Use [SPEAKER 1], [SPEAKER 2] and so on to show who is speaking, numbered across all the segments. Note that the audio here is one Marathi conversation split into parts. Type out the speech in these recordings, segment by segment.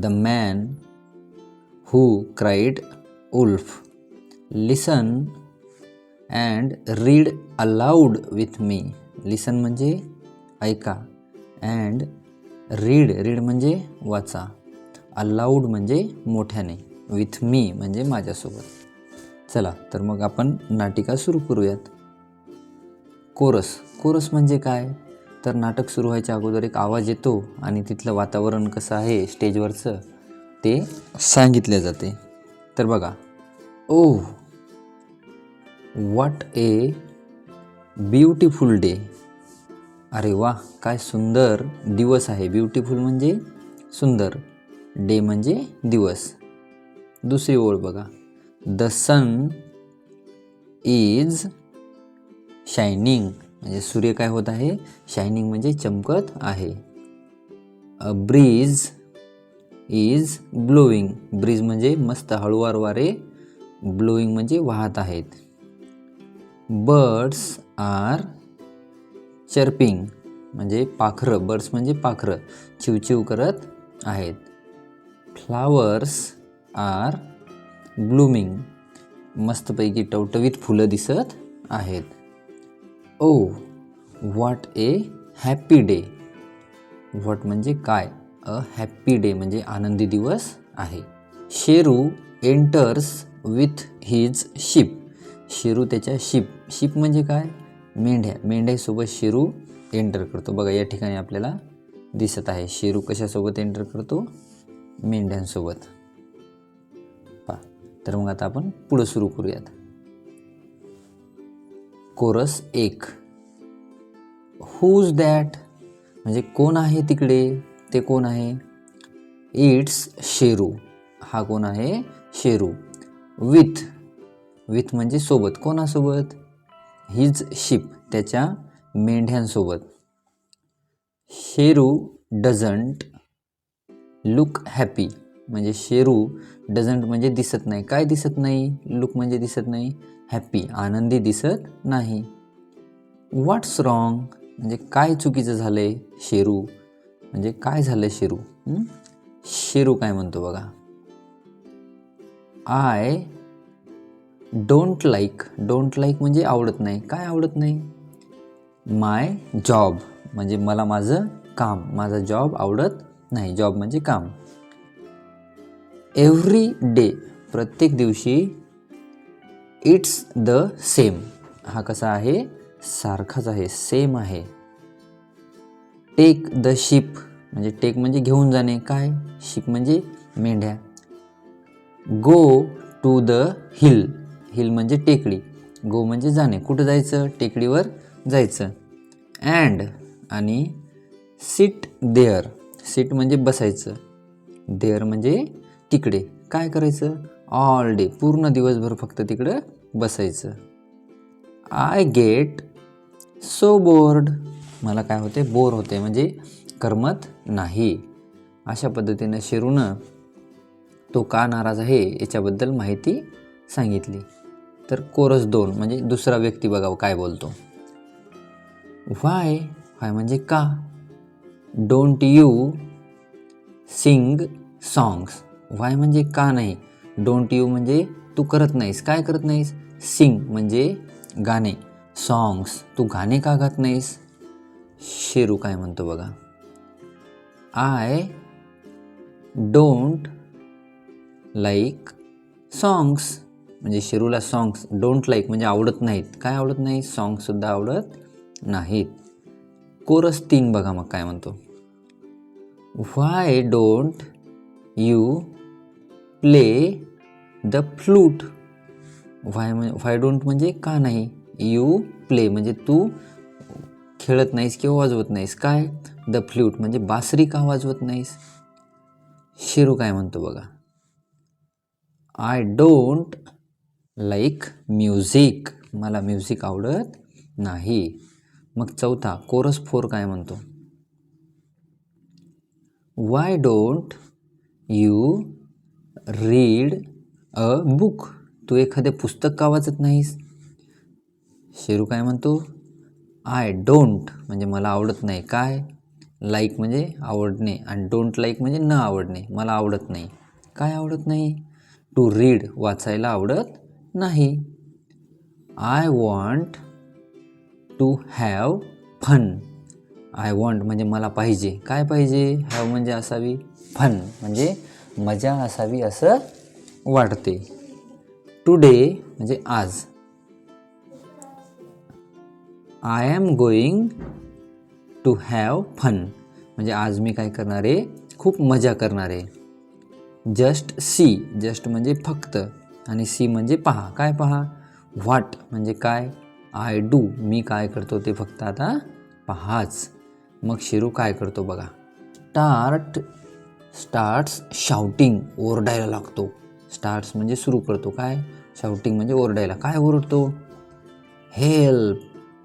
[SPEAKER 1] The man who cried wolf. Listen and read aloud with me. Listen म्हणजे ऐका अँड रीड रीड म्हणजे वाचा. अलाउड म्हणजे मोठ्याने विथ मी म्हणजे माझ्यासोबत. चला तर मग आपण नाटिका सुरू करूयात. कोरस. कोरस म्हणजे काय? तर नाटक सुरू व्हायच्या अगोदर एक आवाज येतो आणि तिथलं वातावरण कसं आहे स्टेजवरचं ते सांगितले जाते. तर बघा oh what a beautiful day अरे वा काय सुंदर दिवस आहे. ब्युटिफुल म्हणजे सुंदर डे म्हणजे दिवस. दुसरी ओळ बघा द सन इज शायनिंग म्हणजे सूर्य काय होत आहे? शायनिंग म्हणजे चमकत आहे. A breeze is blowing breeze म्हणजे मस्त हळूवार वारे ब्लोईंग म्हणजे वाहत आहेत. बर्ड्स आर चर्पिंग म्हणजे पाखरं बर्ड्स म्हणजे पाखरं चिवचिव करत आहेत. फ्लावर्स आर ब्लूमिंग मस्तपैकी टवटवीत फुलं दिसत आहेत. ओ what a happy day what म्हणजे काय? अ हॅपी डे म्हणजे आनंदी दिवस आहे. Sheru enters with his sheep Sheru त्याच्या शिप शिप म्हणजे काय? मेंढ्या. मेंढ्यासोबत शेरू एंटर करतो. बघा या ठिकाणी आपल्याला दिसत आहे. शेरू कशासोबत एंटर करतो? मेंढ्यांसोबत. पा तर मग आता आपण पुढं सुरू करूयात. कोरस एक. हूज दॅट म्हणजे कोण आहे तिकडे? ते कोण आहे? इट्स शेरू हा कोण आहे? शेरू विथ विथ म्हणजे सोबत. कोणासोबत? हिज शिप त्याच्या मेंढ्यांसोबत. शेरू डझंट लुक हॅपी म्हणजे शेरू डझंट म्हणजे दिसत नाही. काय दिसत नाही? लुक म्हणजे दिसत नाही. हॅपी आनंदी दिसत नाही. व्हॉट्स रॉंग म्हणजे काय चुकीचं झालं आहे शेरू? म्हणजे काय झालं आहे शेरू शेरू काय म्हणतो बघा? I don't like don't like म्हणजे आवडत नाही. काय आवडत नाही? माय जॉब म्हणजे मला माझं काम. माझा जॉब आवडत नाही. जॉब म्हणजे काम. एव्हरी डे प्रत्येक दिवशी इट्स द सेम हा कसा आहे? सारखाच आहे. सेम आहे. टेक द शिप म्हणजे टेक म्हणजे घेऊन जाणे. काय? शिप म्हणजे मेंढ्या. Go to the hill hill म्हणजे टेकडी. गो म्हणजे जाणे. कुठं जायचं? टेकडीवर जायचं. अँड आणि सिट देअर सिट म्हणजे बसायचं. देअर म्हणजे तिकडे. काय करायचं? ऑल डे पूर्ण दिवसभर फक्त तिकडं बसायचं. आय गेट सो बोर्ड मला काय होते? बोर होते. म्हणजे करमत नाही. अशा पद्धतीनं शेरूनं तो का नाराज आहे याच्याबद्दल माहिती सांगितली. तर कोरस दोन म्हणजे दुसरा व्यक्ती बघावं काय बोलतो. व्हाय व्हाय म्हणजे का? Don't you sing songs why म्हणजे का नाही? डोंट यू म्हणजे तू करत नाहीस. काय करत नाहीस? सिंग म्हणजे गाणे. सॉंग्स तू गाणे का गात नाहीस? शेरू काय म्हणतो बघा. आय डोंट लाईक सॉंग्स म्हणजे शेरूला सॉंग्स डोंट लाईक म्हणजे आवडत नाहीत. काय आवडत नाही सॉंग्ससुद्धा आवडत नाहीत. कोरस तीन बघा मग काय म्हणतो. Why don't you play the flute. Why why don't म्हणजे का नाही? यू प्ले म्हणजे तू खेळत नाहीस किंवा वाजवत नाहीस. काय? द फ्लूट म्हणजे बासरी का वाजवत नाहीस? शिरू काय म्हणतो बघा. आय डोंट लाईक म्युझिक मला म्युझिक आवडत नाही. मग चौथा कोरस फोर काय म्हणतो? Why don't you read a book तू एखादे पुस्तक का वाचत नाहीस? शेरू काय म्हणतो? आय डोंट म्हणजे मला आवडत नाही. काय? लाईक म्हणजे आवडणे आणि डोंट लाईक म्हणजे न आवडणे. मला आवडत नाही. काय आवडत नाही? टू रीड वाचायला आवडत नाही. I want to have fun I want म्हणजे मला पाहिजे. काय पाहिजे? हॅव म्हणजे असावी? फन म्हणजे मजा असावी असं वाटते टुडे म्हणजे आज. I am going to have fun म्हणजे आज मी काय करणार आहे? खूप मजा करणार आहे. जस्ट सी जस्ट म्हणजे फक्त. आणि सी म्हणजे पहा. काय पहा? व्हॉट म्हणजे काय? आय डू मी काय करतो ते फक्त आता पहाच. मग शिरू काय करतो बघा. स्टार्ट स्टार्ट्स शाउटिंग ओरडायला लागतो. स्टार्ट्स म्हणजे सुरू करतो. काय? शाउटिंग म्हणजे ओरडायला. काय ओरडतो? हेल्प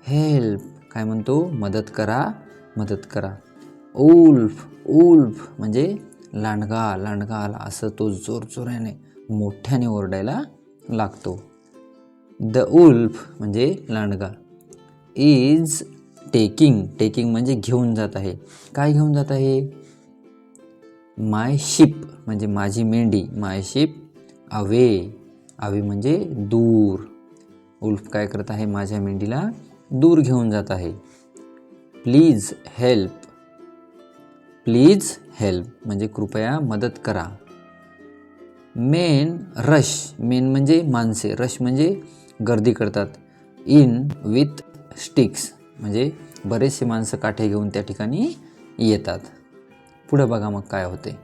[SPEAKER 1] हेल्प काय म्हणतो? मदत करा मदत करा. उल्फ उल्फ म्हणजे लांडगा लांडगा आला. असं तो जोरजोराने मोठ्याने ओरडायला लागतो. द उल्फ म्हणजे लांडगा. इज टेकिंग टेकिंग म्हणजे घेऊन जात आहे. काय घेऊन जात आहे? माय शिप म्हणजे माझी मेंढी. माय शिप अवे. अवे म्हणजे दूर. उल्फ काय करत आहे? माझ्या मेंढीला दूर घेऊन जात आहे. प्लीज हेल्प प्लीज हेल्प म्हणजे कृपया मदत करा. मेन रश मेन म्हणजे माणसे. रश म्हणजे गर्दी करतात. इन विथ स्टिक्स म्हणजे बरेचसे माणसं काठे घेऊन त्या ठिकाणी येतात. पुढं बघा मग काय होते.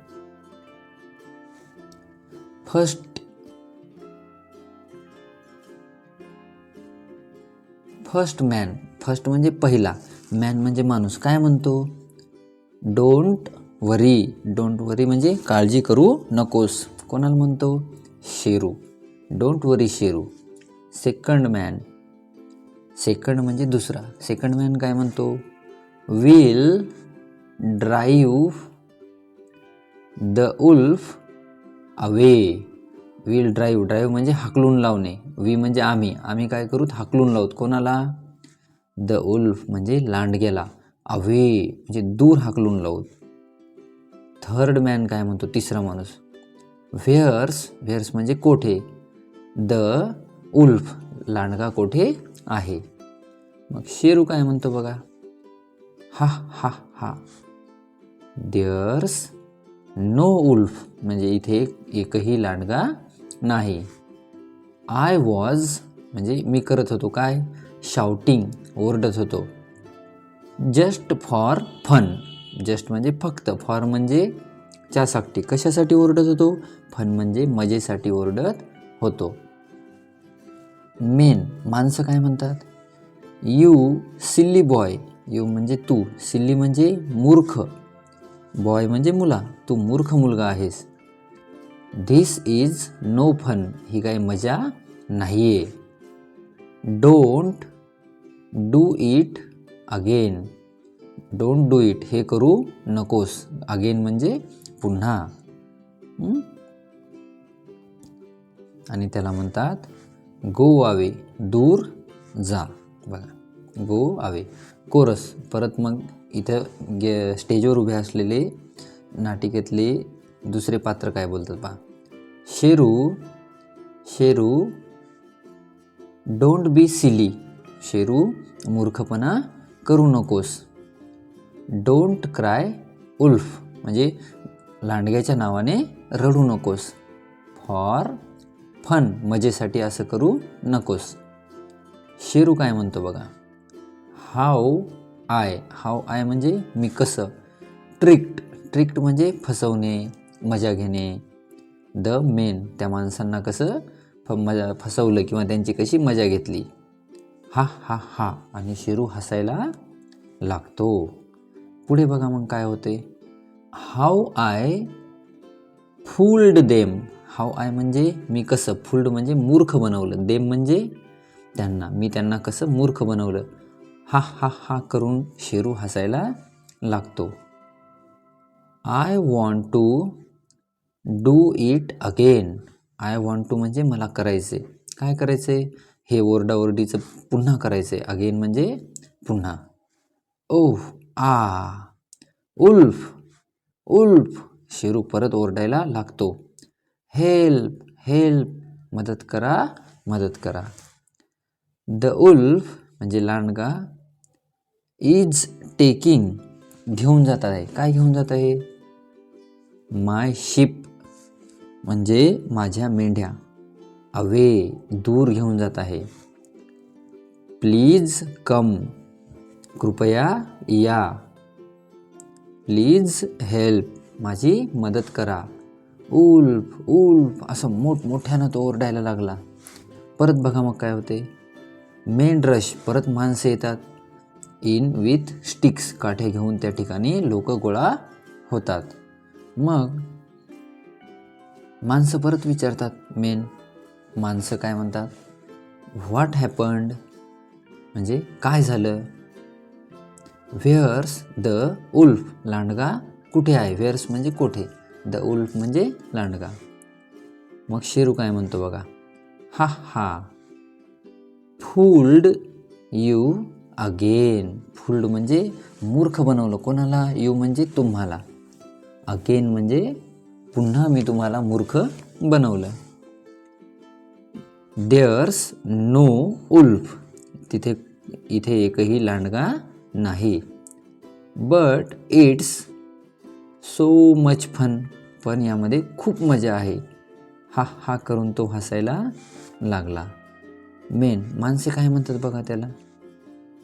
[SPEAKER 1] First first man. फर्स्ट म्हणजे पहिला. मॅन म्हणजे माणूस. काय म्हणतो? Don't worry. डोंट वरी म्हणजे काळजी करू नकोस. कोणाला म्हणतो? Sheru. Don't worry Sheru. Second man. Second म्हणजे दुसरा. सेकंड मॅन काय म्हणतो? Will drive the wolf away. Will drive drive म्हणजे हाकलून लावणे. वी म्हणजे आम्ही. आम्ही काय करू? हाकलून लावत कोणाला? द उल्फ म्हणजे लांडग्याला. अवे म्हणजे दूर हाकलून लावत थर्ड मॅन काय म्हणतो? तिसरा माणूस. व्हेअर्स व्हेअर्स म्हणजे कोठे? द उल्फ लांडगा कोठे आहे? मग शेरू काय म्हणतो बघा? हा हा हा. देअर्स नो उल्फ म्हणजे इथे एकही लांडगा नाही. आय वॉज म्हणजे मी करत होतो काय? शाउटिंग ओरडत होतो. जस्ट फॉर फन जस्ट म्हणजे फक्त फॉर म्हणजे त्यासाठी कशासाठी ओरडत होतो? फन म्हणजे मजेसाठी ओरडत होतो. मेन माणसं काय म्हणतात? यू सिल्ली बॉय यू म्हणजे तू. सिल्ली म्हणजे मूर्ख. बॉय म्हणजे मुला. तू मूर्ख मुलगा आहेस. धिस इज नो फन ही काही मजा नाही आहे don't do it again don't do it हे करू नकोस. अगेन म्हणजे पुन्हा. आणि त्याला म्हणतात गो आवे दूर जा. बघा. गो आवे कोरस. परत मग इथं गे स्टेजवर उभे असलेले नाटिकेतले दुसरे पात्र काय बोलतात पहा. Sheru Sheru don't be silly Sheru मूर्खपणा करू नकोस. डोंट क्राय उल्फ म्हणजे लांडग्याच्या नावाने रडू नकोस. फॉर फन मजेसाठी असं करू नकोस. शेरू काय म्हणतो बघा? हाव आय हाव आय म्हणजे मी कसं? ट्रिक्ट ट्रिक्ट म्हणजे फसवणे मजा घेणे. The men. त्या माणसांना कसं फ मजा फसवलं किंवा त्यांची कशी मजा घेतली. हा हा हा. आणि शेरू हसायला लागतो. पुढे बघा मग काय होते. How I fooled them how I म्हणजे मी कसं फुल्ड म्हणजे मूर्ख बनवलं. देम म्हणजे त्यांना. मी त्यांना कसं मूर्ख बनवलं. हा हा हा करून शेरू हसायला लागतो. I want to do it again. I want to म्हणजे मला करायचे काय करायचे हे ओरडाओरडीचं पुन्हा करायचे अगेन म्हणजे पुन्हा. Oh a wolf wolf. Sheru परत ओरडायला लागतो. Help help. मदत करा मदत करा. द उल्फ म्हणजे लांडगा इज टेकिंग. घेऊन जात आहे. काय घेऊन जात आहे? My sheep. म्हणजे माझ्या मेंढ्या. अवे दूर घेऊन जात आहे. Please come. कृपया या. Please help. माझी मदत करा. Wolf wolf. असं मोठमोठ्यानं तो ओरडायला लागला. परत बघा मग काय होते. Men rush. परत माणसं येतात. In with sticks. काठे घेऊन त्या ठिकाणी लोक गोळा होतात. मग माणसं परत विचारतात मेन माणसं काय म्हणतात? व्हॉट हॅपंड म्हणजे काय झालं? व्हेअर्स द उल्फ लांडगा कुठे आहे? व्हेअर्स म्हणजे कुठे? द उल्फ म्हणजे लांडगा. मग शेरू काय म्हणतो बघा? हा हा. फुल्ड यू अगेन फुल्ड म्हणजे मूर्ख बनवलं. कोणाला? यू म्हणजे तुम्हाला. अगेन म्हणजे पुन्हा मी तुम्हाला मूर्ख बनवलं. देअर्स नो उल्फ तिथे इथे एकही लांडगा नाही. But it's so much fun पण यामध्ये खूप मजा आहे. हा हा करून तो हसायला लागला. मेन माणसे काय म्हणतात बघा त्याला?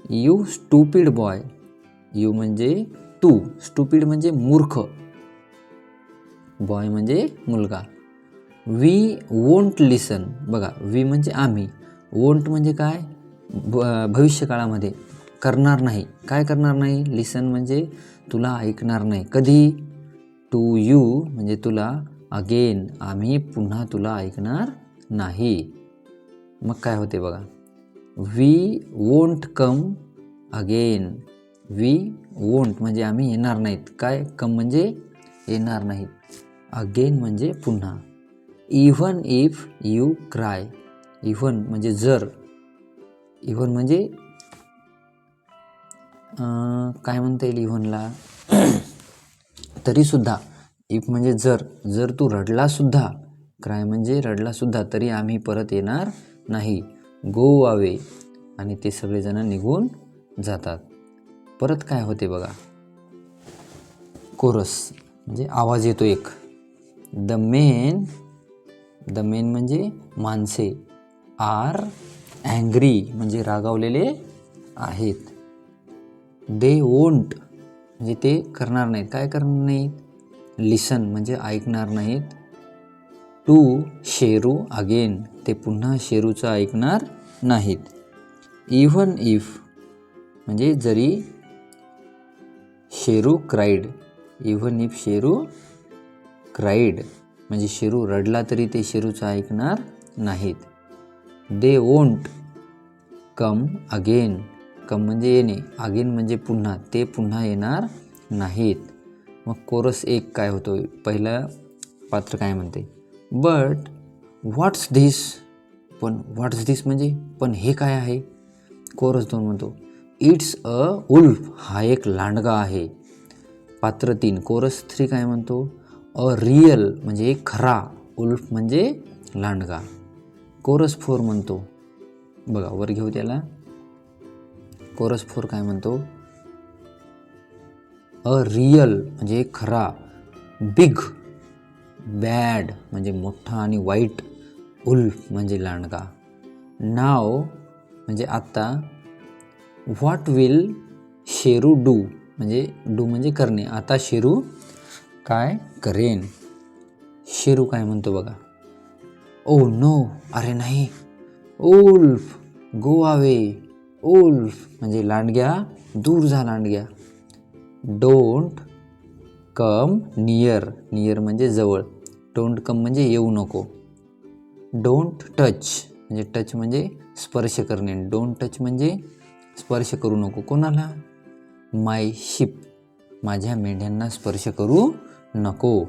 [SPEAKER 1] यू स्टुपिड बॉय यू म्हणजे तू. स्टुपिड म्हणजे मूर्ख. बॉय म्हणजे मुलगा. वी वोंट लिसन बघा वी म्हणजे आम्ही. वोंट म्हणजे काय? भ भविष्यकाळामध्ये करणार नाही. काय करणार नाही? लिसन म्हणजे तुला ऐकणार नाही. कधी? टू यू म्हणजे तुला अगेन आम्ही पुन्हा तुला ऐकणार नाही. मग काय होते बघा? We won't come again we won't म्हणजे आम्ही येणार नाहीत. काय? कम म्हणजे येणार नाहीत. अगेन म्हणजे पुन्हा. Even if you cry even म्हणजे जर. इव्हन म्हणजे काय म्हणता येईल इव्हनला? तरीसुद्धा. इफ म्हणजे जर. जर तू रडलासुद्धा. क्राय म्हणजे रडलासुद्धा. तरी आम्ही परत येणार नाही. गो अवे आणि ते सगळेजण निघून जातात. परत काय होते बघा? कोरस म्हणजे आवाज येतो एक. द मेन द मेन म्हणजे माणसे. आर अँग्री म्हणजे रागावलेले आहेत. दे वोंट म्हणजे ते करणार नाहीत. काय करणार नाहीत? लिसन म्हणजे ऐकणार नाहीत. टू शेरू अगेन ते पुन्हा शेरूचं ऐकणार नाहीत. इव्हन इफ म्हणजे जरी Sheru cried even if Sheru cried म्हणजे शेरू रडला तरी ते शिरूचं ऐकणार नाहीत. They won't come again come म्हणजे येणे अगेन म्हणजे पुन्हा ते पुन्हा येणार नाहीत. मग कोरस एक काय होतो? पहिलं पात्र काय म्हणते? बट व्हॉट्स धिस पण व्हॉट्स धिस म्हणजे पण हे काय आहे? कोरस दोन म्हणतो. इट्स अ उल्फ हा एक लांडगा आहे. पात्र तीन. कोरस थ्री काय म्हणतो? अ रियल म्हणजे खरा उल्फ म्हणजे लांडगा. कोरस फोर म्हणतो. बघा वर घेऊ त्याला. कोरस फोर काय म्हणतो? अ रियल म्हणजे खरा बिग बॅड म्हणजे मोठा आणि वाईट उल्फ म्हणजे लांडगा. नाव म्हणजे आत्ता व्हॉट विल शेरू डू म्हणजे डू म्हणजे करणे. आता शेरू काय करेन? शेरू काय म्हणतो बघा. ओ नो अरे नाही. उल्फ गो अवे उल्फ म्हणजे लांडग्या दूर जा लांडग्या. डोंट कम नियर नियर म्हणजे जवळ. डोंट कम म्हणजे येऊ नको. डोंट टच म्हणजे टच म्हणजे स्पर्श करणे. डोंट टच म्हणजे स्पर्श करू नको. कोणाला? माय शिप माझ्या मेंढ्यांना स्पर्श करू नको.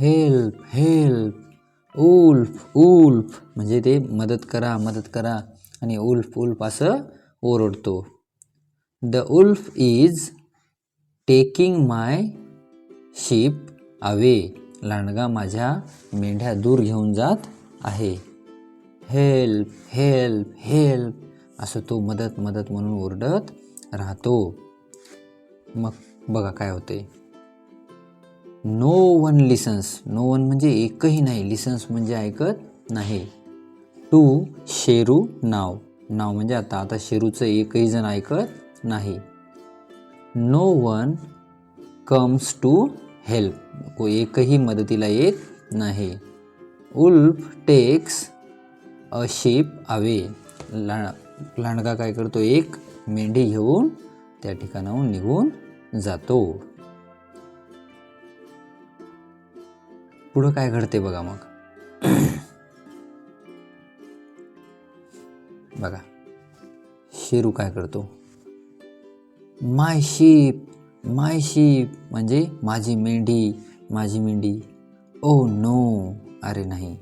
[SPEAKER 1] हेल्प हेल्प उल्फ उल्फ म्हणजे ते मदत करा मदत करा. आणि उल्फ उल्फ असं ओरडतो. The wolf is taking my sheep away लांडगा माझ्या मेंढ्या दूर घेऊन जात आहे. हेल्प हेल्प हेल्प असं तो मदत मदत म्हणून ओरडत राहतो. मग बघा काय होते no one listens no one म्हणजे एकही नाही. लिसन्स म्हणजे ऐकत नाही. टू शेरू नाव. नाव म्हणजे आता आता शेरूचं एकही जण ऐकत नाही. No one comes to help को एकही मदतीला येत नाही. Wolf takes a sheep away ला लांडगा काय करतो? एक मेंढी घेऊन त्या ठिकाणाहून निघून जातो. पुढं काय घडते बघा मग. बघा. शेरू काय करतो? माय शीप माय शीप म्हणजे माझी मेंढी माझी मेंढी. Oh no. अरे नाही.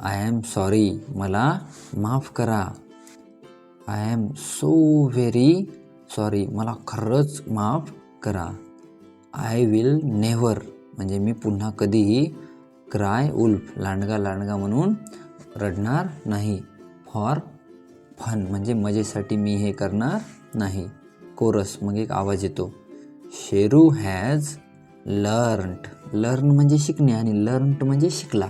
[SPEAKER 1] I am sorry. मला माफ करा. I am so very sorry. मला खरंच माफ करा. I will never. म्हणजे मी पुन्हा कधीही क्राय उल्फ लांडगा लांडगा म्हणून रडणार नाही. फॉर फन म्हणजे मजेसाठी मी हे करणार नाही. कोरस मग एक आवाज येतो. Sheru has learned. लर्न म्हणजे शिकणे आणि लर्नड म्हणजे शिकला.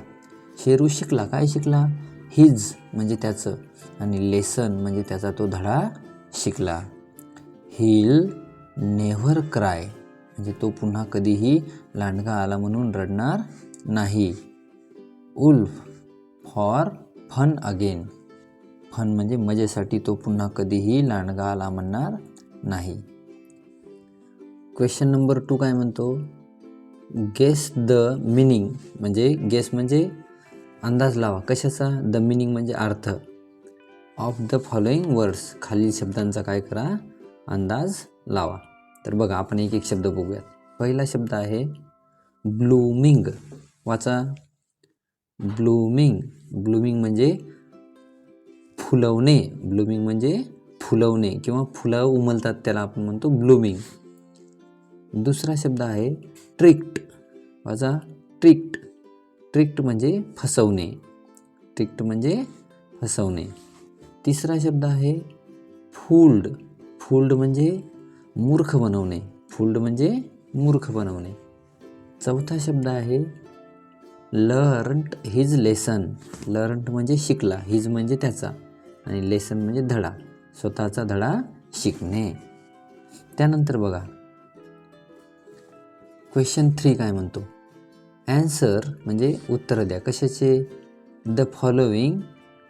[SPEAKER 1] शेरू शिकला. काय शिकला? हिज म्हणजे त्याचं आणि लेसन म्हणजे त्याचा तो धडा शिकला. हिल नेव्हर क्राय म्हणजे तो पुन्हा कधीही लांडगा आला म्हणून रडणार नाही. Wolf for fun again. Fun म्हणजे मजेसाठी तो पुन्हा कधीही लांडगा आला म्हणणार नाही. क्वेश्चन नंबर टू काय म्हणतो? गेस द मिनिंग म्हणजे गेस म्हणजे अंदाज लावा. कशाचा? द मिनिंग म्हणजे अर्थ. ऑफ द फॉलोईंग वर्ड्स खालील शब्दांचा काय करा? अंदाज लावा. तर बघा आपण एक एक शब्द बघूयात. पहिला शब्द आहे ब्लूमिंग वाचा. ब्लूमिंग. ब्लूमिंग म्हणजे फुलवणे. ब्लूमिंग म्हणजे फुलवणे किंवा फुलं उमलतात त्याला आपण म्हणतो ब्लूमिंग. दुसरा शब्द आहे ट्रिक्ट. वाचा. ट्रिक्ट. ट्रिक्ट म्हणजे फसवणे. ट्रिक्ट म्हणजे फसवणे. तिसरा शब्द आहे फुल्ड. फुल्ड म्हणजे मूर्ख बनवणे. फुल्ड म्हणजे मूर्ख बनवणे. चौथा शब्द आहे लर्न्ड हिज लेसन लर्न्ड म्हणजे शिकला हिज म्हणजे त्याचा. आणि लेसन म्हणजे धडा स्वतःचा धडा शिकणे. त्यानंतर बघा. क्वेश्चन थ्री काय म्हणतो? ॲन्सर म्हणजे उत्तर द्या. कशाचे? द फॉलोविंग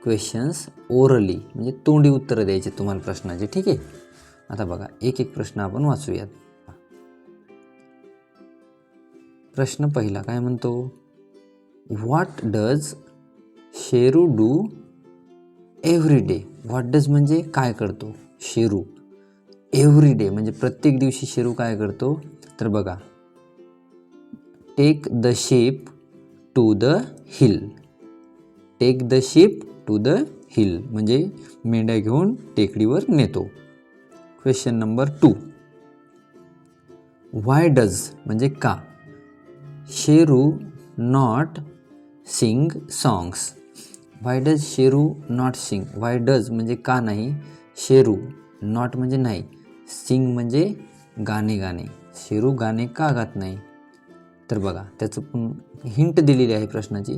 [SPEAKER 1] क्वेश्चन्स ओरली म्हणजे तोंडी उत्तरं द्यायचे तुम्हाला प्रश्नाचे ठीक आहे? आता बघा एक एक प्रश्न आपण वाचूयात. प्रश्न पहिला काय म्हणतो? What does Sheru do every day what does म्हणजे काय करतो? शेरू एव्हरी डे म्हणजे प्रत्येक दिवशी शेरू काय करतो? तर बघा. Take the sheep to the hill take the sheep to the hill म्हणजे मेंढ्या घेऊन टेकडीवर नेतो. Question number two why does म्हणजे का? Sheru not sing songs why does Sheru not sing why does म्हणजे का नाही? शेरू नॉट म्हणजे नाही. सिंग म्हणजे गाणे गाणे. शेरू गाणे का गात नाही? तर बघा त्याचं पण हिंट दिलेली आहे प्रश्नाची.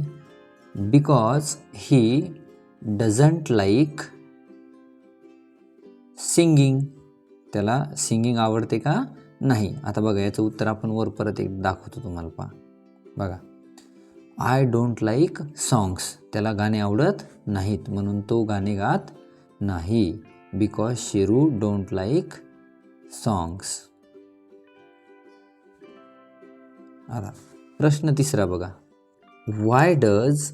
[SPEAKER 1] Because he doesn't like singing त्याला सिंगिंग आवडते का? नाही. आता बघा याचं उत्तर आपण वर परत एक दाखवतो तुम्हाला पहा. बघा. आय डोंट लाईक सॉन्ग्स त्याला गाणे आवडत नाहीत. म्हणून तो गाणे गात नाही. Because Sheru don't like songs आता प्रश्न तिसरा बघा. Why does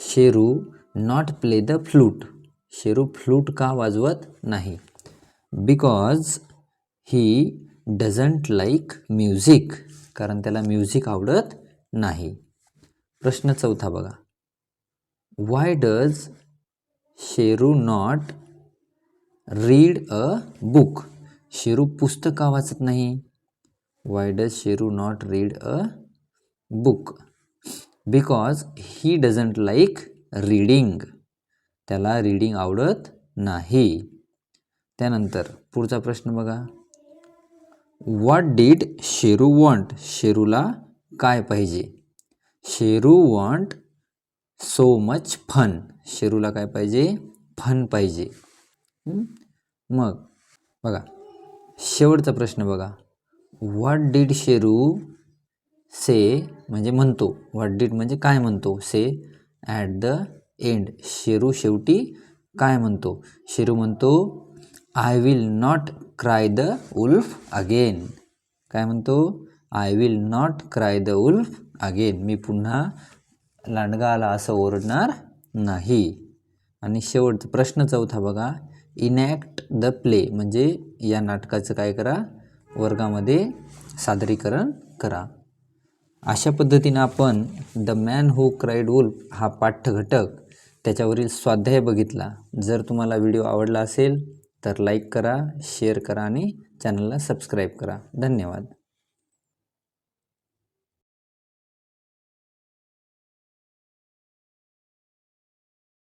[SPEAKER 1] Sheru not play the flute Sheru flute का वाजवत नाही? Because he doesn't like music कारण त्याला म्युझिक आवडत नाही. प्रश्न चौथा बघा. Why does Sheru not read a book Sheru पुस्तक का वाचत नाही? Why does Sheru not read a book because he doesn't like reading त्याला रीडिंग आवडत नाही. त्यानंतर पुढचा प्रश्न बघा. व्हॉट डीड शेरू वॉन्ट शेरूला काय पाहिजे? Sheru want so much fun शेरूला काय पाहिजे? फन पाहिजे. मग बघा. शेवटचा प्रश्न बघा. व्हॉट डीड शेरू से म्हणजे म्हणतो. व्हॉट डीड म्हणजे काय म्हणतो? Say at the end Sheru शेवटी काय म्हणतो? शेरू म्हणतो I will not cry the wolf again काय म्हणतो? I will not cry the wolf again मी पुन्हा लांडगा आला असं ओरडणार नाही. आणि शेवटचा प्रश्न चौथा बघा. इनॅक्ट द प्ले म्हणजे या नाटकाचं काय करा? वर्गामध्ये सादरीकरण करा. अशा पद्धतीनं आपण the man who cried wolf हा पाठ्यघटक त्याच्यावरील स्वाध्याय बघितला. जर तुम्हाला व्हिडिओ आवडला असेल तर लाईक करा शेअर करा आणि चॅनलला सबस्क्राईब करा. धन्यवाद.